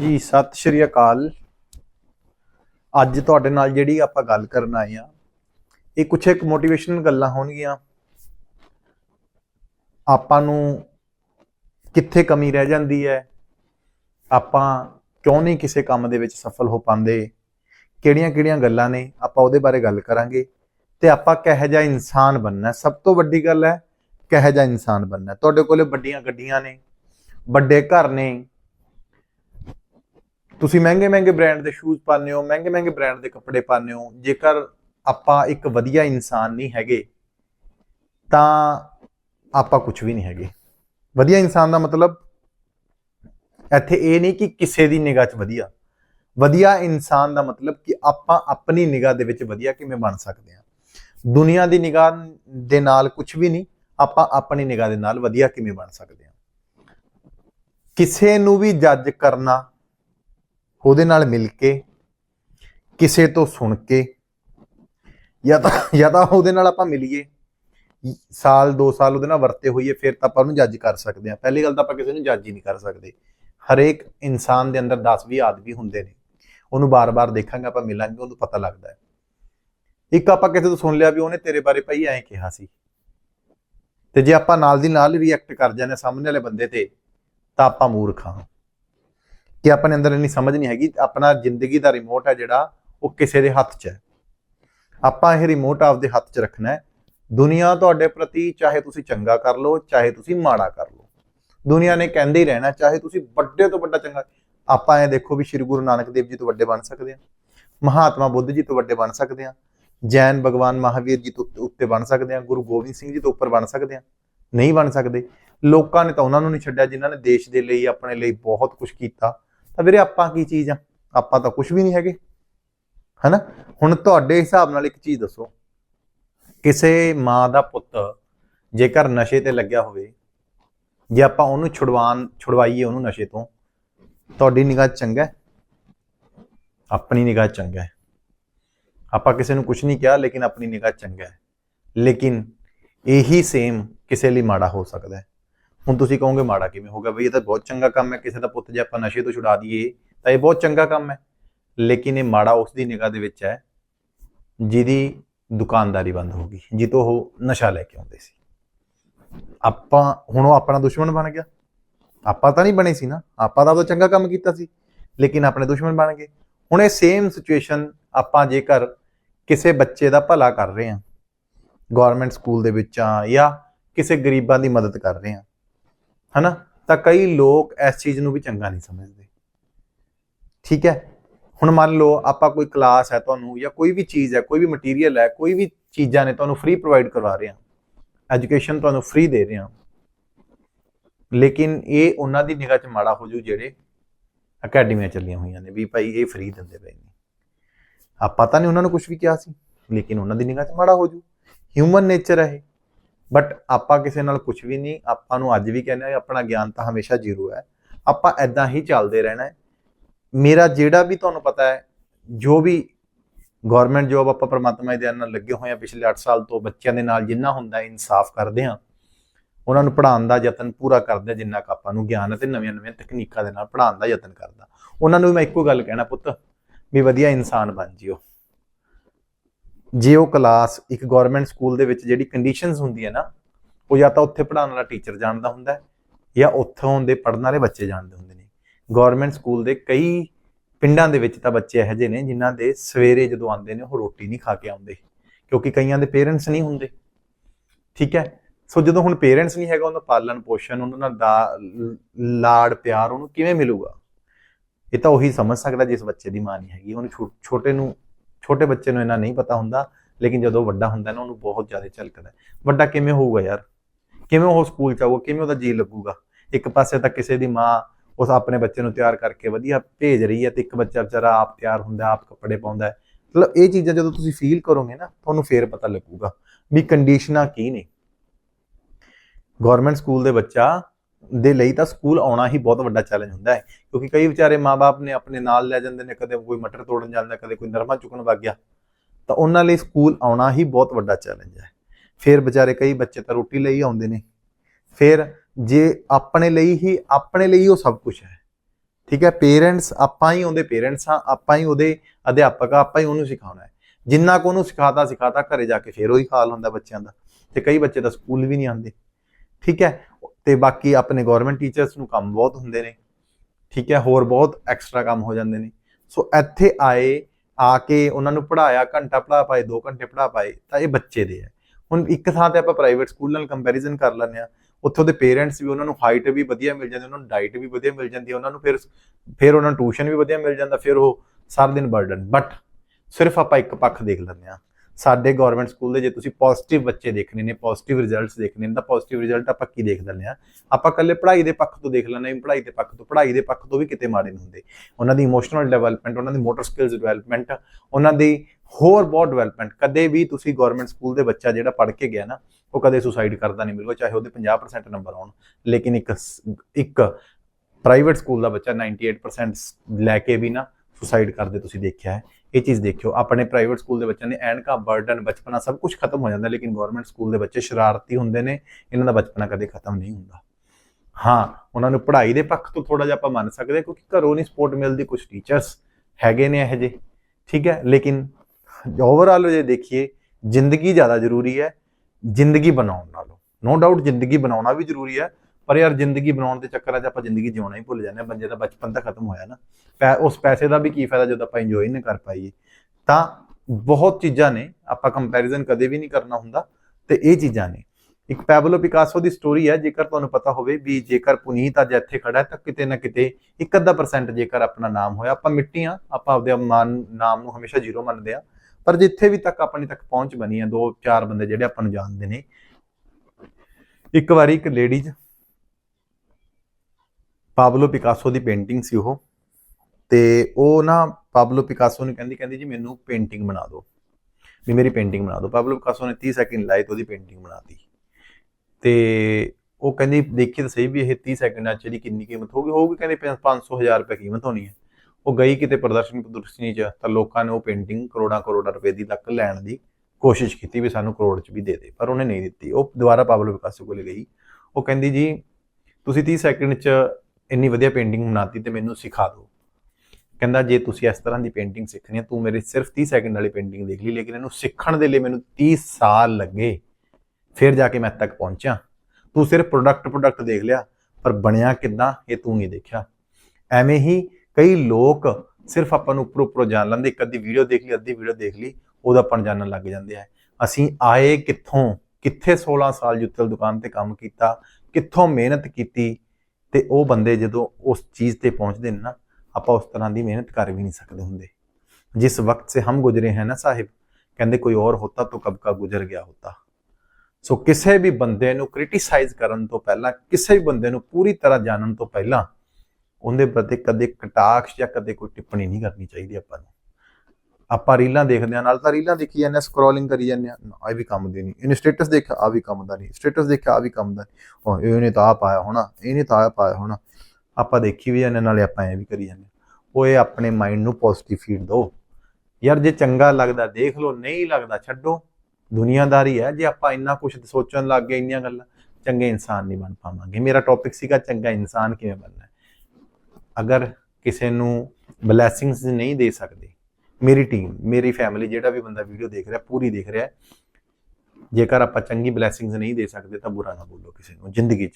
ਜੀ, ਸਤਿ ਸ਼੍ਰੀ ਅਕਾਲ। ਅੱਜ ਤੁਹਾਡੇ ਨਾਲ ਜਿਹੜੀ ਆਪਾਂ ਗੱਲ ਕਰਨ ਆਏ ਆ ਇਹ ਕੁਛ ਇੱਕ ਮੋਟੀਵੇਸ਼ਨਲ ਗੱਲਾਂ ਹੋਣਗੀਆਂ। ਆਪਾਂ ਨੂੰ ਕਿੱਥੇ ਕਮੀ ਰਹਿ ਜਾਂਦੀ ਹੈ, ਆਪਾਂ ਕਿਉਂ ਨਹੀਂ ਕਿਸੇ ਕੰਮ ਦੇ ਵਿੱਚ ਸਫਲ ਹੋ ਪਾਉਂਦੇ, ਕਿਹੜੀਆਂ-ਕਿਹੜੀਆਂ ਗੱਲਾਂ ਨੇ, ਆਪਾਂ ਉਹਦੇ ਬਾਰੇ ਗੱਲ ਕਰਾਂਗੇ। ਤੇ ਆਪਾਂ ਕਿਹੋ ਜਿਹਾ ਇਨਸਾਨ ਬਣਨਾ, ਸਭ ਤੋਂ ਵੱਡੀ ਗੱਲ ਹੈ ਕਿਹੋ ਜਿਹਾ ਇਨਸਾਨ ਬਣਨਾ। ਤੁਹਾਡੇ ਕੋਲੇ ਵੱਡੀਆਂ ਗੱਡੀਆਂ ਨੇ, ਵੱਡੇ ਘਰ ਨੇ ਤੁਸੀਂ ਮਹਿੰਗੇ ਮਹਿੰਗੇ ਬ੍ਰਾਂਡ ਦੇ ਸ਼ੂਜ਼ ਪਾਉਂਦੇ ਹੋ, ਮਹਿੰਗੇ ਮਹਿੰਗੇ ਬ੍ਰਾਂਡ ਦੇ ਕੱਪੜੇ ਪਾਉਂਦੇ ਹੋ, ਜੇਕਰ ਆਪਾਂ ਇੱਕ ਵਧੀਆ ਇਨਸਾਨ ਨਹੀਂ ਹੈਗੇ, ਤਾਂ ਆਪਾਂ ਕੁਝ ਵੀ ਨਹੀਂ ਹੈਗੇ। ਵਧੀਆ ਇਨਸਾਨ ਦਾ ਮਤਲਬ ਇੱਥੇ ਇਹ ਨਹੀਂ ਕਿ ਕਿਸੇ ਦੀ ਨਿਗਾਹ 'ਚ ਵਧੀਆ। ਵਧੀਆ ਇਨਸਾਨ ਦਾ ਮਤਲਬ ਕਿ ਆਪਾਂ ਆਪਣੀ ਨਿਗਾਹ ਦੇ ਵਿੱਚ ਵਧੀਆ ਕਿਵੇਂ ਬਣ ਸਕਦੇ ਹਾਂ। ਦੁਨੀਆ ਦੀ ਨਿਗਾਹ ਦੇ ਨਾਲ ਕੁਝ ਵੀ ਨਹੀਂ, ਆਪਾਂ ਆਪਣੀ ਨਿਗਾਹ ਦੇ ਨਾਲ ਵਧੀਆ ਕਿਵੇਂ ਬਣ ਸਕਦੇ ਹਾਂ। ਕਿਸੇ ਨੂੰ ਵੀ ਜੱਜ ਕਰਨਾ ਉਹਦੇ ਨਾਲ ਮਿਲ ਕੇ, ਕਿਸੇ ਤੋਂ ਸੁਣ ਕੇ, ਜਾਂ ਤਾਂ ਜਾਂ ਤਾਂ ਉਹਦੇ ਨਾਲ ਆਪਾਂ ਮਿਲੀਏ ਸਾਲ 2 ਸਾਲ ਉਹਦੇ ਨਾਲ ਵਰਤੇ ਹੋਈਏ, ਫਿਰ ਤਾਂ ਆਪਾਂ ਉਹਨੂੰ ਜੱਜ ਕਰ ਸਕਦੇ ਹਾਂ। ਪਹਿਲੀ ਗੱਲ ਤਾਂ ਆਪਾਂ ਕਿਸੇ ਨੂੰ ਜੱਜ ਹੀ ਨਹੀਂ ਕਰ ਸਕਦੇ। ਹਰੇਕ ਇਨਸਾਨ ਦੇ ਅੰਦਰ 10-20 ਆਦਮੀ ਹੁੰਦੇ ਨੇ। ਉਹਨੂੰ ਬਾਰ-ਬਾਰ ਦੇਖਾਂਗੇ, ਆਪਾਂ ਮਿਲਾਂਗੇ, ਉਹਨੂੰ ਪਤਾ ਲੱਗਦਾ ਹੈ। ਇੱਕ ਆਪਾਂ ਕਿਸੇ ਤੋਂ ਸੁਣ ਲਿਆ ਵੀ ਉਹਨੇ ਤੇਰੇ ਬਾਰੇ ਭਾਈ ਐਂ ਕਿਹਾ ਸੀ। ਤੇ ਜੇ ਆਪਾਂ ਨਾਲ ਦੀ ਨਾਲ ਰਿਐਕਟ ਕਰ ਜਾਂਦੇ ਸਾਹਮਣੇ ਵਾਲੇ ਬੰਦੇ ਤੇ, ਤਾਂ ਆਪਾਂ ਮੂਰਖ ਹਾਂ। ਕਿ ਆਪਾਂ ਨੇ ਅੰਦਰ ਇੰਨੀ ਸਮਝ ਨਹੀਂ ਹੈਗੀ, ਆਪਣਾ ਜ਼ਿੰਦਗੀ ਦਾ ਰਿਮੋਟ ਹੈ ਜਿਹੜਾ, ਉਹ ਕਿਸੇ ਦੇ ਹੱਥ 'ਚ ਹੈ। ਆਪਾਂ ਇਹ ਰਿਮੋਟ ਆਪਦੇ ਹੱਥ 'ਚ ਰੱਖਣਾ ਹੈ। ਦੁਨੀਆ ਤੁਹਾਡੇ ਪ੍ਰਤੀ, ਚਾਹੇ ਤੁਸੀਂ ਚੰਗਾ ਕਰ ਲਓ, ਚਾਹੇ ਤੁਸੀਂ ਮਾੜਾ ਕਰ ਲਓ। ਦੁਨੀਆ ਨੇ ਕਹਿੰਦੇ ਹੀ ਰਹਿਣਾ, ਚਾਹੇ ਤੁਸੀਂ ਵੱਡੇ ਤੋਂ ਵੱਡਾ ਚੰਗਾ ਆਪਾਂ ਇਹ ਦੇਖੋ ਵੀ ਸ੍ਰੀ ਗੁਰੂ ਨਾਨਕ ਦੇਵ ਜੀ ਤੋਂ ਵੱਡੇ ਬਣ ਸਕਦੇ ਆ ਮਹਾਤਮਾ ਬੁੱਧ ਜੀ ਤੋਂ ਵੱਡੇ ਬਣ ਸਕਦੇ ਆ ਜੈਨ ਭਗਵਾਨ ਮਹਾਵੀਰ ਜੀ ਤੋਂ ਉੱਤੇ- ਉੱਤੇ ਬਣ ਸਕਦੇ ਆ ਗੁਰੂ ਗੋਬਿੰਦ ਸਿੰਘ ਜੀ ਤੋਂ ਉੱਪਰ ਬਣ ਸਕਦੇ ਆ ਨਹੀਂ ਬਣ ਸਕਦੇ। ਲੋਕਾਂ ਨੇ ਤਾਂ ਉਹਨਾਂ ਨੂੰ ਨਹੀਂ ਛੱਡਿਆ ਜਿਨ੍ਹਾਂ ਨੇ ਦੇਸ਼ ਦੇ ਲਈ, ਆਪਣੇ ਲਈ ਬਹੁਤ ਕੁਝ ਕੀਤਾ। ਤਾਂ ਵੀਰੇ ਆਪਾਂ ਕੀ ਚੀਜ਼ ਆ? ਆਪਾਂ ਤਾਂ ਕੁਝ ਵੀ ਨਹੀਂ ਹੈਗੇ। ਹਨਾ? ਹੁਣ ਤੁਹਾਡੇ ਹਿਸਾਬ ਨਾਲ ਇੱਕ ਚੀਜ਼ ਦੱਸੋ। ਕਿਸੇ ਮਾਂ ਦਾ ਪੁੱਤ ਜੇਕਰ ਨਸ਼ੇ ਤੇ ਲੱਗਿਆ ਹੋਵੇ, ਜੇ ਆਪਾਂ ਉਹਨੂੰ ਛੁਡਵਾਨ ਛੁਡਵਾਈਏ ਉਹਨੂੰ ਨਸ਼ੇ ਤੋਂ, ਤੁਹਾਡੀ ਨਿਗਾਹ ਚੰਗਾ ਆਪਣੀ ਨਿਗਾਹ ਚੰਗਾ ਹੈ। ਆਪਾਂ ਕਿਸੇ ਨੂੰ ਕੁਝ ਨਹੀਂ ਕਿਹਾ, ਲੇਕਿਨ ਆਪਣੀ ਨਿਗਾਹ ਚੰਗਾ ਹੈ। ਲੇਕਿਨ ਇਹੀ ਸੇਮ ਕਿਸੇ ਲਈ ਮਾੜਾ ਹੋ ਸਕਦਾ ਹੈ। ਹੁਣ ਤੁਸੀਂ ਕਹੋਗੇ ਮਾੜਾ ਕਿਵੇਂ ਹੋਗਾ ਬਈ ਇਹ ਤਾਂ ਬਹੁਤ ਚੰਗਾ ਕੰਮ ਹੈ, ਕਿਸੇ ਦਾ ਪੁੱਤ ਜੇ ਆਪਾਂ ਨਸ਼ੇ ਤੋਂ ਛੁਡਾ ਦਈਏ, ਤਾਂ ਇਹ ਬਹੁਤ ਚੰਗਾ ਕੰਮ ਹੈ। ਲੇਕਿਨ ਇਹ ਮਾੜਾ ਉਸ ਦੀ ਨਿਗਾਹ ਦੇ ਵਿੱਚ ਹੈ, ਜਿਹਦੀ ਦੁਕਾਨਦਾਰੀ ਬੰਦ ਹੋ ਗਈ ਜਿੱਤੋਂ ਉਹ ਨਸ਼ਾ ਲੈ ਕੇ ਆਉਂਦੇ ਸੀ। ਆਪਾਂ, ਹੁਣ ਉਹ ਆਪਣਾ ਦੁਸ਼ਮਣ ਬਣ ਗਿਆ। ਆਪਾਂ ਤਾਂ ਨਹੀਂ ਬਣੇ ਸੀ ਨਾ। ਆਪਾਂ ਤਾਂ ਉਹ ਚੰਗਾ ਕੰਮ ਕੀਤਾ ਸੀ, ਲੇਕਿਨ ਆਪਣੇ ਦੁਸ਼ਮਣ ਬਣ ਗਏ। ਹੁਣ ਇਹ ਸੇਮ ਸਿਚੁਏਸ਼ਨ ਆਪਾਂ ਜੇਕਰ ਕਿਸੇ ਬੱਚੇ ਦਾ ਭਲਾ ਕਰ ਰਹੇ ਹਾਂ ਗਵਰਨਮੈਂਟ ਸਕੂਲ ਦੇ ਵਿੱਚ ਆ ਜਾਂ ਕਿਸੇ ਗਰੀਬਾਂ ਦੀ ਮਦਦ ਕਰ ਰਹੇ ਹਾਂ ਹਨਾ? ਤਾਂ ਕਈ ਲੋਕ ਇਸ ਚੀਜ਼ ਨੂੰ ਵੀ ਚੰਗਾ ਨਹੀਂ ਸਮਝਦੇ। ਠੀਕ ਹੈ? ਹੁਣ ਮੰਨ ਲਓ ਆਪਾਂ ਕੋਈ ਕਲਾਸ ਹੈ ਤੁਹਾਨੂੰ ਜਾਂ ਕੋਈ ਵੀ ਚੀਜ਼ ਹੈ, ਕੋਈ ਵੀ ਮਟੀਰੀਅਲ ਹੈ, ਕੋਈ ਵੀ ਚੀਜ਼ਾਂ ਨੇ ਤੁਹਾਨੂੰ ਫ੍ਰੀ ਪ੍ਰੋਵਾਈਡ ਕਰਵਾ ਰਹੇ ਹਾਂ। ਐਜੂਕੇਸ਼ਨ ਤੁਹਾਨੂੰ ਫ੍ਰੀ ਦੇ ਰਹੇ ਹਾਂ। ਲੇਕਿਨ ਇਹ ਉਹਨਾਂ ਦੀ ਨਿਗਾਹ 'ਚ ਮਾੜਾ ਹੋ ਜੂ ਜਿਹੜੇ ਅਕੈਡਮੀਆਂ ਚੱਲੀਆਂ ਹੋਈਆਂ ਨੇ ਵੀ ਭਾਈ ਇਹ ਫ੍ਰੀ ਦਿੰਦੇ ਪਏ ਨੇ। ਆਪਾਂ ਤਾਂ ਨਹੀਂ ਉਹਨਾਂ ਨੂੰ ਕੁਝ ਵੀ ਕਿਹਾ ਸੀ, ਲੇਕਿਨ ਉਹਨਾਂ ਦੀ ਨਿਗਾਹ 'ਚ ਮਾੜਾ ਹੋ ਜੂ ਹਿਊਮਨ ਨੇਚਰ ਹੈ ਇਹ। ਬਟ ਆਪਾਂ ਕਿਸੇ ਨਾਲ ਕੁਝ ਵੀ ਨਹੀਂ, ਆਪਾਂ ਨੂੰ ਅੱਜ ਵੀ ਕਹਿੰਦੇ ਆ ਆਪਣਾ ਗਿਆਨ ਤਾਂ ਹਮੇਸ਼ਾ ਜ਼ੀਰੋ ਹੈ। ਆਪਾਂ ਐਦਾਂ ਹੀ ਚੱਲਦੇ ਰਹਿਣਾ ਹੈ। ਮੇਰਾ ਜਿਹੜਾ ਵੀ ਤੁਹਾਨੂੰ ਪਤਾ ਹੈ, ਜੋ ਵੀ ਗਵਰਨਮੈਂਟ ਜੋਬ ਆਪਾਂ ਪਰਮਾਤਮਾ ਦੇ ਨਾਲ ਲੱਗੇ ਹੋਏ ਆ ਪਿਛਲੇ 8 ਸਾਲ ਤੋਂ ਬੱਚਿਆਂ ਦੇ ਨਾਲ ਜਿੰਨਾ ਹੁੰਦਾ ਇਨਸਾਫ ਕਰਦੇ ਆ ਉਹਨਾਂ ਨੂੰ ਪੜ੍ਹਾਉਣ ਦਾ ਯਤਨ ਪੂਰਾ ਕਰਦੇ ਆ ਜਿੰਨਾ ਕੁ ਆਪਾਂ ਨੂੰ ਗਿਆਨ ਅਤੇ ਨਵੀਆਂ-ਨਵੀਆਂ ਤਕਨੀਕਾਂ ਦੇ ਨਾਲ ਪੜ੍ਹਾਉਣ ਦਾ ਯਤਨ ਕਰਦਾ ਉਹਨਾਂ ਨੂੰ ਮੈਂ ਇੱਕੋ ਗੱਲ ਕਹਿਣਾ ਪੁੱਤ, ਵੀ ਵਧੀਆ ਇਨਸਾਨ ਬਣ ਜਿਓ। ਜੇ ਉਹ ਕਲਾਸ ਇੱਕ ਗਵਰਨਮੈਂਟ ਸਕੂਲ ਦੇ ਵਿੱਚ ਜਿਹੜੀ ਕੰਡੀਸ਼ਨਸ ਹੁੰਦੀ ਹੈ ਨਾ, ਉਹ ਜਾਂ ਤਾਂ ਉੱਥੇ ਪੜ੍ਹਾਉਣ ਵਾਲਾ ਟੀਚਰ ਜਾਣਦਾ ਹੁੰਦਾ ਜਾਂ ਉੱਥੋਂ ਦੇ ਪੜ੍ਹਨ ਵਾਲੇ ਬੱਚੇ ਜਾਣਦੇ ਹੁੰਦੇ ਨੇ। ਗਵਰਨਮੈਂਟ ਸਕੂਲ ਦੇ ਕਈ ਪਿੰਡਾਂ ਦੇ ਵਿੱਚ ਤਾਂ ਬੱਚੇ ਇਹੋ ਜਿਹੇ ਨੇ ਜਿਨ੍ਹਾਂ ਦੇ ਸਵੇਰੇ ਜਦੋਂ ਆਉਂਦੇ ਨੇ, ਉਹ ਰੋਟੀ ਨਹੀਂ ਖਾ ਕੇ ਆਉਂਦੇ, ਕਿਉਂਕਿ ਕਈਆਂ ਦੇ ਪੇਰੈਂਟਸ ਨਹੀਂ ਹੁੰਦੇ। ਠੀਕ ਹੈ? ਸੋ ਜਦੋਂ ਹੁਣ ਪੇਰੈਂਟਸ ਨਹੀਂ ਹੈਗਾ, ਉਹਨਾਂ ਦਾ ਪਾਲਣ ਪੋਸ਼ਣ, ਉਹਨਾਂ ਨਾਲ ਦਾ, ਲਾੜ ਪਿਆਰ ਉਹਨੂੰ ਕਿਵੇਂ ਮਿਲੂਗਾ? ਇਹ ਤਾਂ ਉਹੀ ਸਮਝ ਸਕਦਾ ਜਿਸ ਬੱਚੇ ਦੀ ਮਾਂ ਨਹੀਂ ਹੈਗੀ, ਉਹਨੂੰ ਛੋ- ਛੋਟੇ ਨੂੰ ਛੋਟੇ ਬੱਚੇ ਨੂੰ ਇਹਨਾਂ ਨਹੀਂ ਪਤਾ ਹੁੰਦਾ, ਲੇਕਿਨ ਜਦੋਂ ਵੱਡਾ ਹੁੰਦਾ ਨਾ, ਉਹਨੂੰ ਬਹੁਤ ਜ਼ਿਆਦਾ ਝਲਕਦਾ ਵੱਡਾ ਕਿਵੇਂ ਹੋਊਗਾ ਯਾਰ? ਕਿਵੇਂ ਉਹ ਸਕੂਲ ਚ ਆਊਗਾ? ਕਿਵੇਂ ਉਹਦਾ ਜੀ ਲੱਗੂਗਾ? ਇੱਕ ਪਾਸੇ ਤਾਂ ਕਿਸੇ ਦੀ ਮਾਂ ਉਸ ਆਪਣੇ ਬੱਚੇ ਨੂੰ ਤਿਆਰ ਕਰਕੇ ਵਧੀਆ ਭੇਜ ਰਹੀ ਹੈ ਤੇ ਇੱਕ ਬੱਚਾ ਵਿਚਾਰਾ ਆਪ ਤਿਆਰ ਹੁੰਦਾ, ਆਪ ਕੱਪੜੇ ਪਾਉਂਦਾ ਹੈ। ਮਤਲਬ ਇਹ ਚੀਜ਼ਾਂ ਜਦੋਂ ਤੁਸੀਂ ਫੀਲ ਕਰੋਗੇ ਨਾ, ਤੁਹਾਨੂੰ ਫੇਰ ਪਤਾ ਲੱਗੂਗਾ ਵੀ ਕੰਡੀਸ਼ਨਾਂ ਕੀ ਨੇ। ਗਵਰਨਮੈਂਟ ਸਕੂਲ ਦੇ ਬੱਚਾ ਦੇ ਲਈ ਤਾਂ ਸਕੂਲ ਆਉਣਾ ਹੀ ਬਹੁਤ ਵੱਡਾ ਚੈਲੰਜ ਹੁੰਦਾ ਹੈ, ਕਿਉਂਕਿ ਕਈ ਵਿਚਾਰੇ ਮਾਪੇ ਨੇ ਆਪਣੇ ਨਾਲ ਲੈ ਜਾਂਦੇ ਨੇ, ਕਦੇ ਕੋਈ ਮਟਰ ਤੋੜਨ ਜਾਂਦਾ, ਕਦੇ ਕੋਈ ਨਰਮਾ ਚੁੱਕਣ ਵਗ ਗਿਆ, ਤਾਂ ਉਹਨਾਂ ਲਈ ਸਕੂਲ ਆਉਣਾ ਹੀ ਬਹੁਤ ਵੱਡਾ ਚੈਲੰਜ ਹੈ। ਫਿਰ ਵਿਚਾਰੇ ਕਈ ਬੱਚੇ ਤਾਂ ਰੋਟੀ ਲਈ ਆਉਂਦੇ ਨੇ, ਫਿਰ ਜੇ ਆਪਣੇ ਲਈ ਹੀ, ਆਪਣੇ ਲਈ ਉਹ ਸਭ ਕੁਝ ਹੈ। ਠੀਕ ਹੈ ਪੇਰੈਂਟਸ ਆਪਾਂ ਹੀ ਉਹਦੇ ਪੇਰੈਂਟਸ ਆ ਆਪਾਂ ਹੀ ਉਹਦੇ ਅਧਿਆਪਕ ਆ ਆਪਾਂ ਹੀ ਉਹਨੂੰ ਸਿਖਾਉਣਾ ਹੈ। ਜਿੰਨਾ ਕੁ ਉਹਨੂੰ ਸਿਖਾਤਾ ਸਿਖਾਤਾ, ਘਰੇ ਜਾ ਕੇ ਫਿਰ ਉਹੀ ਹਾਲ ਹੁੰਦਾ ਬੱਚਿਆਂ ਦਾ, ਤੇ ਕਈ ਬੱਚੇ ਤਾਂ ਸਕੂਲ ਵੀ ਨਹੀਂ ਆਉਂਦੇ। ਠੀਕ ਹੈ ਤੇ ਬਾਕੀ ਆਪਣੇ ਗਵਰਨਮੈਂਟ ਟੀਚਰਸ ਨੂੰ ਕੰਮ ਬਹੁਤ ਹੁੰਦੇ ਨੇ, ਠੀਕ ਹੈ, ਹੋਰ ਬਹੁਤ ਐਕਸਟਰਾ ਕੰਮ ਹੋ ਜਾਂਦੇ ਨੇ। ਸੋ ਇੱਥੇ ਆਏ, ਆ ਕੇ ਉਹਨਾਂ ਨੂੰ ਪੜਾਇਆ ਘੰਟਾ ਪੜਾ ਪਾਏ 2 ਘੰਟੇ ਪੜਾ ਪਾਏ, ਤਾਂ ਇਹ ਬੱਚੇ ਦੇ ਹੈ। ਹੁਣ ਇੱਕ ਥਾਂ ਤੇ ਆਪਾਂ ਪ੍ਰਾਈਵੇਟ ਸਕੂਲ ਨਾਲ ਕੰਪੈਰੀਜ਼ਨ ਕਰ ਲੈਂਦੇ ਆ ਉੱਥੋਂ ਦੇ ਪੇਰੈਂਟਸ ਵੀ ਉਹਨਾਂ ਨੂੰ ਹਾਈਟ ਵੀ ਵਧੀਆ ਮਿਲ ਜਾਂਦੀ, ਉਹਨਾਂ ਨੂੰ ਡਾਈਟ ਵੀ ਵਧੀਆ ਮਿਲ ਜਾਂਦੀ, ਉਹਨਾਂ ਨੂੰ ਫਿਰ ਫਿਰ ਉਹਨਾਂ ਨੂੰ ਟਿਊਸ਼ਨ ਵੀ ਵਧੀਆ ਮਿਲ ਜਾਂਦਾ, ਫਿਰ ਉਹ ਸਾਰਾ ਦਿਨ ਬਰਡਨ ਬਟ ਸਿਰਫ ਆਪਾਂ ਇੱਕ ਪੱਖ ਦੇਖ ਲੈਂਦੇ ਆ ਸਾਡੇ ਗਵਰਨਮੈਂਟ ਸਕੂਲ ਦੇ ਜੇ ਤੁਸੀਂ ਪੋਜ਼ਿਟਿਵ ਬੱਚੇ ਦੇਖਣੇ ਨੇ ਪੋਜ਼ਿਟਿਵ ਰਿਜ਼ਲਟਸ ਦੇਖਣੇ ਨੇ, ਤਾਂ ਪੋਜ਼ਿਟਿਵ ਰਿਜ਼ਲਟ ਆਪਾਂ ਕੀ ਦੇਖ ਲੈਂਦੇ ਆ ਆਪਾਂ ਇਕੱਲੇ ਪੜ੍ਹਾਈ ਦੇ ਪੱਖ ਤੋਂ ਦੇਖ ਲੈਂਦੇ ਹਾਂ ਵੀ ਪੜ੍ਹਾਈ ਦੇ ਪੱਖ ਤੋਂ, ਪੜ੍ਹਾਈ ਦੇ ਪੱਖ ਤੋਂ ਵੀ ਕਿਤੇ ਮਾੜੇ ਨਹੀਂ ਹੁੰਦੇ। ਉਹਨਾਂ ਦੀ ਇਮੋਸ਼ਨਲ ਡਿਵੈਲਪਮੈਂਟ ਉਹਨਾਂ ਦੀ ਮੋਟਰ ਸਕਿਲਸ ਡਿਵੈਲਪਮੈਂਟ ਉਹਨਾਂ ਦੀ ਹੋਰ ਬਹੁਤ ਡਿਵੈਲਪਮੈਂਟ ਕਦੇ ਵੀ ਤੁਸੀਂ ਗਵਰਨਮੈਂਟ ਸਕੂਲ ਦੇ ਬੱਚਾ ਜਿਹੜਾ ਪੜ੍ਹ ਕੇ ਗਿਆ ਨਾ, ਉਹ ਕਦੇ ਸੁਸਾਈਡ ਕਰਦਾ ਨਹੀਂ ਮਿਲੂਗਾ, ਚਾਹੇ ਉਹਦੇ 50% ਨੰਬਰ ਆਉਣ ਲੇਕਿਨ ਇੱਕ ਇੱਕ ਪ੍ਰਾਈਵੇਟ ਸਕੂਲ ਦਾ ਬੱਚਾ 98% ਲੈ ਕੇ ਵੀ ਨਾ ਸੁਸਾਈਡ ਕਰਦੇ ਤੁਸੀਂ ਦੇਖਿਆ ਹੈ। ਇਹ ਚੀਜ਼ ਦੇਖਿਓ, ਆਪਣੇ ਪ੍ਰਾਈਵੇਟ ਸਕੂਲ ਦੇ ਬੱਚਿਆਂ ਦੇ ਐਨਕਾ ਬਰਡਨ ਬਚਪਨਾ ਸਭ ਕੁਝ ਖਤਮ ਹੋ ਜਾਂਦਾ, ਲੇਕਿਨ ਗਵਰਨਮੈਂਟ ਸਕੂਲ ਦੇ ਬੱਚੇ ਸ਼ਰਾਰਤੀ ਹੁੰਦੇ ਨੇ, ਇਹਨਾਂ ਦਾ ਬਚਪਨਾ ਕਦੇ ਖਤਮ ਨਹੀਂ ਹੁੰਦਾ। ਹਾਂ, ਉਹਨਾਂ ਨੂੰ ਪੜ੍ਹਾਈ ਦੇ ਪੱਖ ਤੋਂ ਥੋੜਾ ਜਿਹਾ ਆਪਾਂ ਮੰਨ ਸਕਦੇ ਹਾਂ, ਕਿਉਂਕਿ ਘਰੋਂ ਨਹੀਂ ਸਪੋਰਟ ਮਿਲਦੀ ਕੁਝ ਟੀਚਰਸ ਹੈਗੇ ਨੇ ਇਹ ਜੇ ਠੀਕ ਹੈ। ਲੇਕਿਨ ਓਵਰਆਲ ਜੇ ਦੇਖੀਏ, ਜ਼ਿੰਦਗੀ ਜ਼ਿਆਦਾ ਜ਼ਰੂਰੀ ਹੈ, ਜ਼ਿੰਦਗੀ ਬਣਾਉਣ ਨਾਲੋਂ। ਨੋ ਡਾਊਟ ਜ਼ਿੰਦਗੀ ਬਣਾਉਣਾ ਵੀ ਜ਼ਰੂਰੀ ਹੈ ਪਰ ਯਾਰ ਜ਼ਿੰਦਗੀ ਬਣਾਉਣ ਦੇ ਚੱਕਰਾਂ 'ਚ ਆਪਾਂ ਜ਼ਿੰਦਗੀ ਜਿਉਣਾ ਹੀ ਭੁੱਲ ਜਾਂਦੇ ਹਾਂ। ਬੰਦੇ ਦਾ ਬਚਪਨ ਤਾਂ ਖਤਮ ਹੋਇਆ ਨਾ। ਪੈ- ਉਸ ਪੈਸੇ ਦਾ ਵੀ ਕੀ ਫਾਇਦਾ ਜਦੋਂ ਆਪਾਂ ਇੰਜੋਏ ਨਹੀਂ ਕਰ ਪਾਈਏ। ਤਾਂ ਬਹੁਤ ਚੀਜ਼ਾਂ ਨੇ, ਆਪਾਂ ਕੰਪੈਰੀਜ਼ਨ ਕਦੇ ਵੀ ਨਹੀਂ ਕਰਨਾ ਹੁੰਦਾ। ਤੇ ਇਹ ਚੀਜ਼ਾਂ ਨੇ। ਇੱਕ ਪੈਬਲੋ ਪਿਕਾਸੋ ਦੀ ਸਟੋਰੀ ਹੈ ਜੇਕਰ ਤੁਹਾਨੂੰ ਪਤਾ ਹੋਵੇ ਵੀ ਜੇਕਰ ਪੁਨੀਤ ਅੱਜ ਇੱਥੇ ਖੜਾ ਹੈ, ਤਾਂ ਕਿਤੇ ਨਾ ਕਿਤੇ ਇੱਕ ਅੱਧਾ ਪਰਸੈਂਟ ਜੇਕਰ ਆਪਣਾ ਨਾਮ ਹੋਇਆ। ਆਪਾਂ ਮਿੱਟੀ ਮਿੱਟੀਆਂ ਆਪਾਂ ਆਪਦੇ ਮਾਨ, ਨਾਮ ਨੂੰ ਹਮੇਸ਼ਾ ਜ਼ੀਰੋ ਮੰਨਦੇ ਆ ਪਰ ਜਿੱਥੇ ਵੀ ਤੱਕ ਆਪਣੀ ਤੱਕ ਪਹੁੰਚ ਬਣੀ ਹੈ ਦੋ ਚਾਰ ਬੰਦੇ ਜਿਹੜੇ ਆਪਾਂ ਨੂੰ ਜਾਣਦੇ ਨੇ। ਇੱਕ ਵਾਰੀ ਇੱਕ ਲੇਡੀਜ਼ ਪਾਬਲੋ ਪਿਕਾਸੋ ਦੀ ਪੇਂਟਿੰਗ ਸੀ ਉਹ। ਤੇ ਉਹ ਨਾ ਪਾਬਲੋ ਪਿਕਾਸੋ ਨੇ ਕਹਿੰਦੀ ਕਹਿੰਦੀ ਜੀ ਮੈਨੂੰ ਪੇਂਟਿੰਗ ਬਣਾ ਦਿਓ। ਵੀ ਮੇਰੀ ਪੇਂਟਿੰਗ ਬਣਾ ਦਿਓ। ਪਾਬਲੋ ਪਿਕਾਸੋ ਨੇ 30 ਸੈਕਿੰਡ ਲਾਏ ਤੇ ਉਹਦੀ ਪੇਂਟਿੰਗ ਬਣਾਤੀ। ਤੇ ਉਹ ਕਹਿੰਦੀ, ਦੇਖੀ ਤਾਂ ਸਹੀ ਵੀ ਇਹ 30 ਸੈਕਿੰਡਾਂ ਚ ਇਹਦੀ ਕਿੰਨੀ ਕੀਮਤ ਹੋਊਗੀ? ਹੋਊਗੀ ਕਹਿੰਦੇ 500 ਹਜ਼ਾਰ ਰੁਪਏ ਕੀਮਤ ਹੋਣੀ ਹੈ। ਉਹ ਗਈ ਕਿਤੇ ਪ੍ਰਦਰਸ਼ਨ ਪ੍ਰਦਰਸ਼ਨੀ ਚ ਤਾਂ ਲੋਕਾਂ ਨੇ ਉਹ ਪੇਂਟਿੰਗ ਕਰੋੜਾਂ ਕਰੋੜਾਂ ਰੁਪਏ ਦੀ ਤੱਕ ਲੈਣ ਦੀ ਕੋਸ਼ਿਸ਼ ਕੀਤੀ ਵੀ ਸਾਨੂੰ ਕਰੋੜ ਚ ਵੀ ਦੇ ਦੇ, ਪਰ ਉਹਨੇ ਨਹੀਂ ਦਿੱਤੀ। ਉਹ ਦੁਬਾਰਾ ਪਾਬਲੋ ਪਿਕਾਸੋ ਕੋਲੇ ਗਈ। ਉਹ ਕਹਿੰਦੀ ਜੀ, ਤੁਸੀਂ 30 ਸੈਕਿੰਡ ਚ ਇੰਨੀ ਵਧੀਆ ਪੇਂਟਿੰਗ ਬਣਾਤੀ ਤੇ ਮੈਨੂੰ ਸਿਖਾ ਦਿਓ। ਕਹਿੰਦਾ, ਜੇ ਤੁਸੀਂ ਇਸ ਤਰ੍ਹਾਂ ਦੀ ਪੇਂਟਿੰਗ ਸਿੱਖਣੀ ਹੈ ਤੂੰ ਮੇਰੇ ਸਿਰਫ 30 ਸੈਕਿੰਡ ਵਾਲੀ ਪੇਂਟਿੰਗ ਦੇਖ ਲਈ, ਲੇਕਿਨ ਇਹਨੂੰ ਸਿੱਖਣ ਦੇ ਲਈ ਮੈਨੂੰ 30 ਸਾਲ ਲੱਗੇ। ਫਿਰ ਜਾ ਕੇ ਮੈਂ ਤੱਕ ਪਹੁੰਚਿਆ। ਤੂੰ ਸਿਰਫ ਪ੍ਰੋਡਕਟ ਪ੍ਰੋਡਕਟ ਦੇਖ ਲਿਆ, ਪਰ ਬਣਿਆ ਕਿੱਦਾਂ, ਇਹ ਤੂੰ ਨਹੀਂ ਦੇਖਿਆ। ਐਵੇਂ ਹੀ ਕਈ ਲੋਕ ਸਿਰਫ ਆਪਾਂ ਨੂੰ ਉੱਪਰੋਂ ਉੱਪਰੋਂ ਜਾਣ ਲੈਂਦੇ, ਇੱਕ ਅੱਧੀ ਵੀਡੀਓ ਦੇਖ ਲਈ, ਅੱਧੀ ਵੀਡੀਓ ਦੇਖ ਲਈ, ਉਹਦਾ ਆਪਾਂ ਨੂੰ ਜਾਣਨ ਲੱਗ ਜਾਂਦੇ ਆ। ਅਸੀਂ ਆਏ ਕਿੱਥੋਂ? ਕਿੱਥੇ 16 ਸਾਲ ਜੁੱਤਲ ਦੁਕਾਨ ਤੇ ਕੰਮ ਕੀਤਾ? ਕਿੱਥੋਂ ਮਿਹਨਤ ਕੀਤੀ? ਤੇ ਉਹ ਬੰਦੇ ਜਦੋਂ ਉਸ ਚੀਜ਼ ਤੇ ਪਹੁੰਚਦੇ ਨੇ ਨਾ, ਆਪਾਂ ਉਸ ਤਰ੍ਹਾਂ ਦੀ ਮਿਹਨਤ ਕਰ ਵੀ ਨਹੀਂ ਸਕਦੇ ਹੁੰਦੇ। ਜਿਸ ਵਕਤ ਸੇ ਹਮ ਗੁਜ਼ਰੇ ਹੈ ਨਾ ਸਾਹਿਬ, ਕਹਿੰਦੇ ਕੋਈ ਹੋਰ ਹੋਤਾ ਤਾਂ ਕਬ ਕਾ ਗੁਜ਼ਰ ਗਿਆ ਹੋਤਾ। ਸੋ ਕਿਸੇ ਵੀ ਬੰਦੇ ਨੂੰ ਕ੍ਰਿਟਿਸਾਈਜ਼ ਕਰਨ ਤੋਂ ਪਹਿਲਾਂ, ਕਿਸੇ ਵੀ ਬੰਦੇ ਨੂੰ ਪੂਰੀ ਤਰ੍ਹਾਂ ਜਾਣਨ ਤੋਂ ਪਹਿਲਾਂ, ਉਹਦੇ ਪ੍ਰਤੀ ਕਦੇ ਕਟਾਕਸ਼ ਜਾਂ ਕਦੇ ਕੋਈ ਟਿੱਪਣੀ ਨਹੀਂ ਕਰਨੀ ਚਾਹੀਦੀ ਆਪਾਂ ਨੂੰ। ਆਪਾਂ ਰੀਲਾਂ ਦੇਖਦੇ ਆ ਨਾਲ ਤਾਂ ਰੀਲਾਂ ਦੇਖੀ ਜਾਂਦੇ ਆ ਸਕਰੋਲਿੰਗ ਕਰੀ ਜਾਂਦੇ ਆ ਆ ਵੀ ਕੰਮ ਦੀ ਨਹੀਂ। ਇਹਨੇ ਸਟੇਟਸ ਦੇਖਿਆ ਆ ਵੀ ਕੰਮ ਦਾ ਨਹੀਂ। ਸਟੇਟਸ ਦੇਖਿਆ ਆ ਵੀ ਕੰਮ ਦਾ ਨਹੀਂ। ਉਹ ਇਹਨੇ ਤਾਂ ਆ ਪਾਇਆ ਹੋਣਾ, ਇਹਨੇ ਤਾਂ ਆ ਪਾਇਆ ਹੋਣਾ। ਆਪਾਂ ਦੇਖੀ ਵੀ ਜਾਂਦੇ ਨਾਲੇ ਆਪਾਂ ਐ ਵੀ ਕਰੀ ਜਾਂਦੇ ਉਹ ਇਹ ਆਪਣੇ ਮਾਈਂਡ ਨੂੰ ਪੋਜ਼ਿਟਿਵ ਫੀਡ ਦਿਓ। ਯਾਰ, ਜੇ ਚੰਗਾ ਲੱਗਦਾ, ਦੇਖ ਲਓ, ਨਹੀਂ ਲੱਗਦਾ, ਛੱਡੋ। ਦੁਨੀਆਦਾਰੀ ਹੈ, ਜੇ ਆਪਾਂ ਇੰਨਾ ਕੁਝ ਸੋਚਣ ਲੱਗ ਗਏ ਇੰਨੀਆਂ ਗੱਲਾਂ, ਚੰਗੇ ਇਨਸਾਨ ਨਹੀਂ ਬਣ ਪਾਵਾਂਗੇ। ਮੇਰਾ ਟੌਪਿਕ ਸੀਗਾ ਚੰਗਾ ਇਨਸਾਨ ਕਿਵੇਂ ਬਣਨਾ ਅਗਰ ਕਿਸੇ ਨੂੰ ਬਲੇਸਿੰਗਸ ਨਹੀਂ ਦੇ ਸਕਦੇ ਮੇਰੀ ਟੀਮ ਮੇਰੀ ਫੈਮਿਲੀ ਜਿਹੜਾ ਵੀ ਬੰਦਾ ਵੀਡੀਓ ਦੇਖ ਰਿਹਾ, ਪੂਰੀ ਦੇਖ ਰਿਹਾ ਜੇਕਰ ਆਪਾਂ ਚੰਗੀ ਬਲੇਸਿੰਗਸ ਨਹੀਂ ਦੇ ਸਕਦੇ, ਤਾਂ ਬੁਰਾ ਨਾ ਬੋਲੋ ਕਿਸੇ ਨੂੰ, ਜ਼ਿੰਦਗੀ 'ਚ।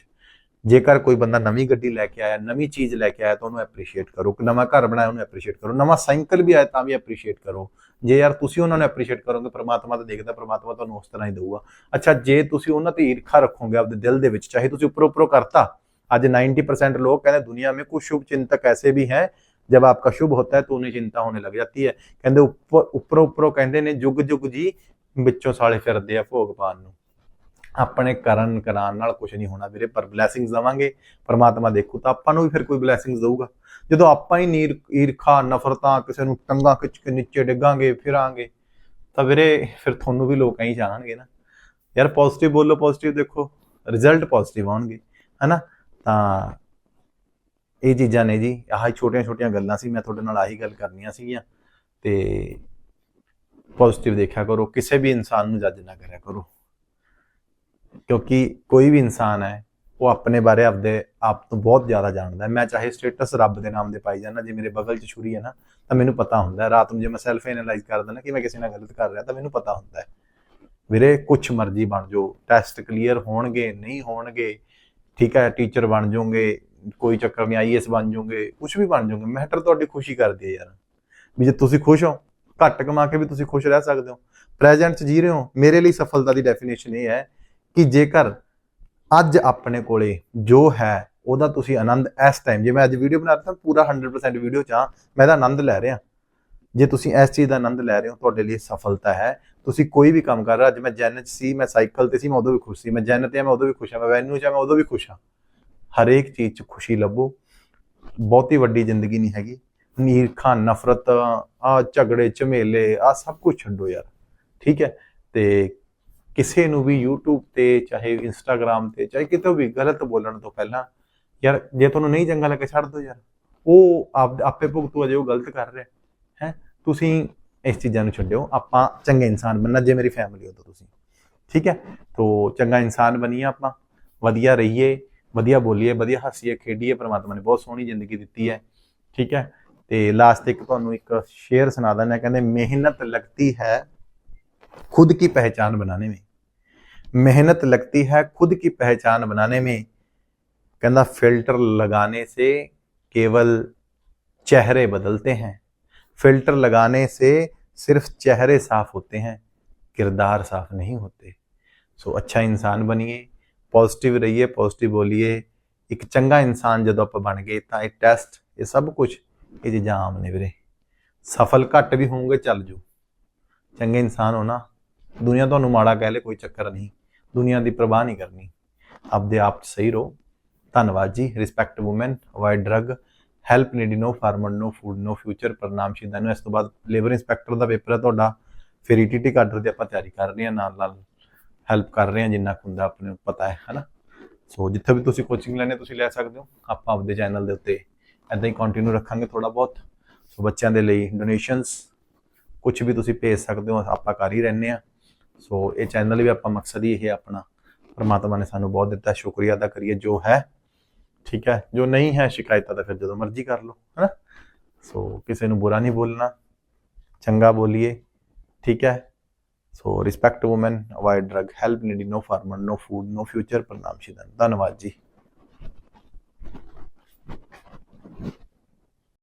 ਜੇਕਰ ਕੋਈ ਬੰਦਾ ਨਵੀਂ ਗੱਡੀ ਲੈ ਕੇ ਆਇਆ, ਨਵੀਂ ਚੀਜ਼ ਲੈ ਕੇ ਆਇਆ, ਤਾਂ ਉਹਨੂੰ ਐਪਰੀਸ਼ੀਏਟ ਕਰੋ। ਨਵਾਂ ਘਰ ਬਣਾਇਆ, ਉਹਨੂੰ ਐਪਰੀਸ਼ੀਏਟ ਕਰੋ। ਨਵਾਂ ਸਾਈਕਲ ਵੀ ਆਇਆ, ਤਾਂ ਵੀ ਐਪਰੀਸ਼ੀਏਟ ਕਰੋ। ਜੇ ਯਾਰ ਤੁਸੀਂ ਉਹਨਾਂ ਨੂੰ ਐਪਰੀਸ਼ੀਏਟ ਕਰੋਗੇ ਪ੍ਰਮਾਤਮਾ ਤਾਂ ਦੇਖਦਾ, ਪ੍ਰਮਾਤਮਾ ਤੁਹਾਨੂੰ ਉਸ ਤਰ੍ਹਾਂ ਹੀ ਦੇਊਗਾ। ਅੱਛਾ, ਜੇ ਤੁਸੀਂ ਉਹਨਾਂ ਤੇ ਈਰਖਾ ਰੱਖੋਗੇ, ਆਪਦੇ ਦਿਲ ਦੇ ਵਿੱਚ, ਚਾਹੇ ਤੁਸੀਂ ਉੱਪਰ ਉੱਪਰੋਂ ਕਰਤਾ। ਅੱਜ 90% ਲੋਕ ਕਹਿੰਦੇ, ਦੁਨੀਆ ਮੇ ਕੁਝ ਸ਼ੁਭ ਚਿੰਤਕ ਐਸੇ ਵੀ ਹੈ जब आपका शुभ होता है तो उन्हें चिंता होने लग जाती है ਕਹਿੰਦੇ ਉੱਪਰ ਉੱਪਰੋਂ ਉੱਪਰੋਂ ਕਹਿੰਦੇ ਨੇ ਜੁਗ ਜੁਗ ਜੀ ਵਿੱਚੋਂ ਸਾਲੇ ਫਿਰਦੇ ਆ ਭੋਗ ਪਾਣ ਨੂੰ ਆਪਣੇ ਕਰਨ ਕਰਾਨ ਨਾਲ ਕੁਝ ਨਹੀਂ ਹੋਣਾ ਵੀਰੇ ਪਰ ਬਲੇਸਿੰਗਸ ਦਵਾਂਗੇ ਪਰਮਾਤਮਾ ਦੇਖੂ ਤਾਂ ਆਪਾਂ ਨੂੰ ਵੀ ਫਿਰ ਕੋਈ ਬਲੇਸਿੰਗਸ ਦਊਗਾ ਜਦੋਂ ਆਪਾਂ ਹੀ ਨੀਰ ਈਰਖਾ ਨਫ਼ਰਤਾਂ ਕਿਸੇ ਨੂੰ ਟੰਗਾ ਖਿੱਚ ਕੇ ਨੀਚੇ ਡਿੱਗਾਂਗੇ ਫਿਰਾਂਗੇ ਤਾਂ ਵੀਰੇ ਫਿਰ ਤੁਹਾਨੂੰ ਵੀ ਲੋਕ ਐਂ ਜਾਣਗੇ ਨਾ ਯਾਰ ਪੋਜ਼ਿਟਿਵ ਬੋਲੋ ਪੋਜ਼ਿਟਿਵ ਦੇਖੋ ਰਿਜ਼ਲਟ ਪੋਜ਼ਿਟਿਵ ਆਉਣਗੇ ਹਨਾ ਤਾਂ ਇਹ ਚੀਜ਼ਾਂ ਨੇ ਜੀ, ਆਹ ਛੋਟੀਆਂ ਛੋਟੀਆਂ ਗੱਲਾਂ ਸੀ, ਮੈਂ ਤੁਹਾਡੇ ਨਾਲ ਆਹੀ ਗੱਲ ਕਰਨੀਆਂ ਸੀਗੀਆਂ, ਤੇ ਪੋਜ਼ਿਟਿਵ ਦੇਖਿਆ ਕਰੋ, ਕਿਸੇ ਵੀ ਇਨਸਾਨ ਨੂੰ ਜੱਜ ਨਾ ਕਰਿਆ ਕਰੋ। ਕਿਉਂਕਿ ਕੋਈ ਵੀ ਇਨਸਾਨ ਹੈ, ਉਹ ਆਪਣੇ ਬਾਰੇ ਆਪਦੇ ਆਪ ਤੋਂ ਬਹੁਤ ਜ਼ਿਆਦਾ ਜਾਣਦਾ ਹੈ। ਮੈਂ ਚਾਹੇ ਸਟੇਟਸ ਰੱਬ ਦੇ ਨਾਮ ਦੇ ਪਾਈ ਜਾਣਾ ਜੇ ਮੇਰੇ ਬਗਲ 'ਚ ਛੁਰੀ ਹੈ ਨਾ, ਤਾਂ ਮੈਨੂੰ ਪਤਾ ਹੁੰਦਾ ਹੈ। ਰਾਤ ਨੂੰ ਜੇ ਮੈਂ ਸੈਲਫ ਐਨਲਾਈਜ਼ ਕਰਦਾ ਨਾ ਕਿ ਮੈਂ ਕਿਸੇ ਨਾਲ ਗਲਤ ਕਰ ਰਿਹਾ, ਤਾਂ ਮੈਨੂੰ ਪਤਾ ਹੁੰਦਾ ਹੈ। ਵੀਰੇ, ਕੁਛ ਮਰਜ਼ੀ ਬਣ ਜਾਓ। ਟੈਸਟ ਕਲੀਅਰ ਹੋਣਗੇ, ਨਹੀਂ ਹੋਣਗੇ, ਠੀਕ ਹੈ ਟੀਚਰ ਬਣ ਜਾਓਗੇ ਕੋਈ ਚੱਕਰ ਨਹੀਂ ਆਈਐਸ ਬਣ ਜਾਓਗੇ ਕੁਝ ਵੀ ਬਣ ਜਾਓਗੇ ਮੈਟਰ ਤੁਹਾਡੀ ਖੁਸ਼ੀ ਕਰਦੀ ਹੈ ਯਾਰ, ਵੀ ਜੇ ਤੁਸੀਂ ਖੁਸ਼ ਹੋ, ਘੱਟ ਕਮਾ ਕੇ ਵੀ ਤੁਸੀਂ ਖੁਸ਼ ਰਹਿ ਸਕਦੇ ਹੋ। ਪ੍ਰੈਜ਼ੈਂਟ 'ਚ ਜੀ ਰਹੇ ਹੋ, ਮੇਰੇ ਲਈ ਸਫਲਤਾ ਦੀ ਡੈਫੀਨੇਸ਼ਨ ਇਹ ਹੈ ਕਿ ਜੇਕਰ ਅੱਜ ਆਪਣੇ ਕੋਲੇ ਜੋ ਹੈ, ਉਹਦਾ ਤੁਸੀਂ ਆਨੰਦ ਇਸ ਟਾਈਮ ਜੇ ਮੈਂ ਅੱਜ ਵੀਡੀਓ ਬਣਾ ਰਿਹਾ ਪੂਰਾ 100% ਵੀਡੀਓ ਚ ਹਾਂ, ਮੈਂ ਇਹਦਾ ਆਨੰਦ ਲੈ ਰਿਹਾ। ਜੇ ਤੁਸੀਂ ਇਸ ਚੀਜ਼ ਦਾ ਆਨੰਦ ਲੈ ਰਹੇ ਹੋ, ਤੁਹਾਡੇ ਲਈ ਸਫਲਤਾ ਹੈ। ਤੁਸੀਂ ਕੋਈ ਵੀ ਕੰਮ ਕਰ ਰਹੇ ਹੋ, ਅੱਜ ਮੈਂ ਜੈਨ ਸੀ, ਮੈਂ ਸਾਈਕਲ ਤੇ ਸੀ, ਮੈਂ ਉਦੋਂ ਵੀ ਖੁਸ਼ ਸੀ। ਮੈਂ ਜੈਨਤ ਤੇ ਮੈਂ ਉਦੋਂ ਵੀ ਖੁਸ਼ ਹਾਂ, ਮੈਂ ਵੈਨਿਊ ਚ ਆ, ਮੈਂ ਉਦੋਂ ਵੀ ਖੁਸ਼ ਹਾਂ। ਹਰੇਕ ਚੀਜ਼ ਚ ਖੁਸ਼ੀ ਲੱਭੋ। ਬਹੁਤੀ ਵੱਡੀ ਜ਼ਿੰਦਗੀ ਨਹੀਂ ਹੈਗੀ। ਨੀਰਖਾ ਨਫ਼ਰਤ ਆ ਝਗੜੇ, ਝਮੇਲੇ ਆ ਸਭ ਕੁਝ ਛੱਡੋ ਯਾਰ। ਠੀਕ ਹੈ? ਤੇ ਕਿਸੇ ਨੂੰ ਵੀ YouTube ਤੇ, ਚਾਹੇ Instagram ਤੇ, ਚਾਹੇ ਕਿਤੇ ਵੀ ਗਲਤ ਬੋਲਣ ਤੋਂ ਪਹਿਲਾਂ, ਯਾਰ ਜੇ ਤੁਹਾਨੂੰ ਨਹੀਂ ਚੰਗਾ ਲੱਗੇ ਛੱਡ ਦਿਓ ਯਾਰ। ਉਹ ਆਪ, ਆਪੇ ਭੁਗਤੂ ਅਜੇ ਉਹ ਗਲਤ ਕਰ ਰਿਹਾ। ਹੈ? ਤੁਸੀਂ ਇਸ ਚੀਜ਼ਾਂ ਨੂੰ ਛੱਡਿਓ। ਆਪਾਂ ਚੰਗੇ ਇਨਸਾਨ ਬਣਨਾ, ਜੇ ਮੇਰੀ ਫੈਮਿਲੀ ਹੋ ਤਾਂ ਤੁਸੀਂ। ਠੀਕ ਹੈ? ਤੋਂ ਚੰਗਾ ਇਨਸਾਨ ਬਣੀਏ ਆਪਾਂ। ਵਧੀਆ ਰਹੀਏ। ਵਧੀਆ ਬੋਲੀਏ ਵਧੀਆ ਹੱਸੀਏ ਖੇਡੀਏ ਪ੍ਰਮਾਤਮਾ ਨੇ ਬਹੁਤ ਸੋਹਣੀ ਜ਼ਿੰਦਗੀ ਦਿੱਤੀ ਹੈ ਠੀਕ ਹੈ ਤੇ ਲਾਸਟ ਇੱਕ ਤੁਹਾਨੂੰ ਇੱਕ ਸ਼ੇਅਰ ਸੁਣਾ ਦਿੰਦਾ ਕਹਿੰਦੇ ਮਿਹਨਤ लगती है खुद की पहचान बनाने में मेहनत लगती है खुद की पहचान बनाने में कहना फिल्टर लगाने से केवल चेहरे बदलते हैं फिल्टर लगाने से सिर्फ चेहरे साफ होते हैं किरदार साफ नहीं होते ਸੋ ਅੱਛਾ ਇਨਸਾਨ ਬਣੀਏ ਪੋਜ਼ਿਟਿਵ ਰਹੀਏ, ਪੋਜ਼ਿਟਿਵ ਬੋਲੀਏ, ਇੱਕ ਚੰਗਾ ਇਨਸਾਨ ਜਦੋਂ ਆਪਾਂ ਬਣ ਗਏ ਤਾਂ ਇਹ ਟੈਸਟ, ਇਹ ਸਭ ਕੁਝ ਇਹ ਚੀਜ਼ਾਂ ਆਮ ਨੇ ਵੀਰੇ। ਸਫਲ ਘੱਟ ਵੀ ਹੋਵੋਗੇ, ਚੱਲ ਜੂ ਚੰਗੇ ਇਨਸਾਨ ਹੋ ਨਾ, ਦੁਨੀਆ ਤੁਹਾਨੂੰ ਮਾੜਾ ਕਹਿ ਲੇ, ਕੋਈ ਚੱਕਰ ਨਹੀਂ। ਦੁਨੀਆ ਦੀ ਪਰਵਾਹ ਨਹੀਂ ਕਰਨੀ। ਆਪਦੇ ਆਪ 'ਚ ਸਹੀ ਰਹੋ। ਧੰਨਵਾਦ ਜੀ। Respect women avoid drug help needy no farmer no food no future ਪ੍ਰਣਾਮ ਸ਼ਿੰਦਾ ਨੂੰ। ਇਸ ਤੋਂ ਬਾਅਦ ਲੇਬਰ ਇੰਸਪੈਕਟਰ ਦਾ ਪੇਪਰ ਹੈ ਤੁਹਾਡਾ। ਫਿਰ ਈਟੀਟੀ ਕਾਡਰ ਦੀ ਆਪਾਂ ਤਿਆਰੀ ਕਰ ਰਹੇ ਹਾਂ ਨਾਲ ਨਾਲ ਹੈਲਪ ਕਰ ਰਹੇ ਹਾਂ, ਜਿੰਨਾ ਕੁ ਹੁੰਦਾ ਆਪਣੇ ਪਤਾ ਹੈ, ਹਨਾ? ਸੋ ਜਿੱਥੇ ਵੀ ਤੁਸੀਂ ਕੋਚਿੰਗ ਲੈਣੇ ਤੁਸੀਂ ਲੈ ਸਕਦੇ ਹੋ। ਆਪਾਂ ਆਪਦੇ ਚੈਨਲ ਦੇ ਉੱਤੇ ਐਦਾਂ ਹੀ ਕੰਟੀਨਿਊ ਰੱਖਾਂਗੇ ਥੋੜਾ ਬਹੁਤ। ਸੋ ਬੱਚਿਆਂ ਦੇ ਲਈ ਡੋਨੇਸ਼ਨਸ ਕੁਝ ਵੀ ਤੁਸੀਂ ਭੇਜ ਸਕਦੇ ਹੋ, ਆਪਾਂ ਕਰ ਹੀ ਰਹਿੰਦੇ ਆ ਸੋ ਇਹ ਚੈਨਲ ਵੀ ਆਪਾਂ ਮਕਸਦ ਹੀ ਇਹ ਆਪਣਾ, ਪਰਮਾਤਮਾ ਨੇ ਸਾਨੂੰ ਬਹੁਤ ਦਿੱਤਾ, ਸ਼ੁਕਰੀਆ ਅਦਾ ਕਰੀਏ, ਜੋ ਹੈ, ਠੀਕ ਹੈ। ਜੋ ਨਹੀਂ ਹੈ, ਸ਼ਿਕਾਇਤਾਂ ਤਾਂ ਫਿਰ ਜਦੋਂ ਮਰਜ਼ੀ ਕਰ ਲਓ, ਹੈਨਾ? ਸੋ ਕਿਸੇ ਨੂੰ ਬੁਰਾ ਨਹੀਂ ਬੋਲਣਾ, ਚੰਗਾ ਬੋਲੀਏ, ਠੀਕ ਹੈ? So respect women avoid drug help needy no farmer no food no future ਪ੍ਰਣਾਮ ਸ਼ਿਦਨ ਧੰਨਵਾਦ ਜੀ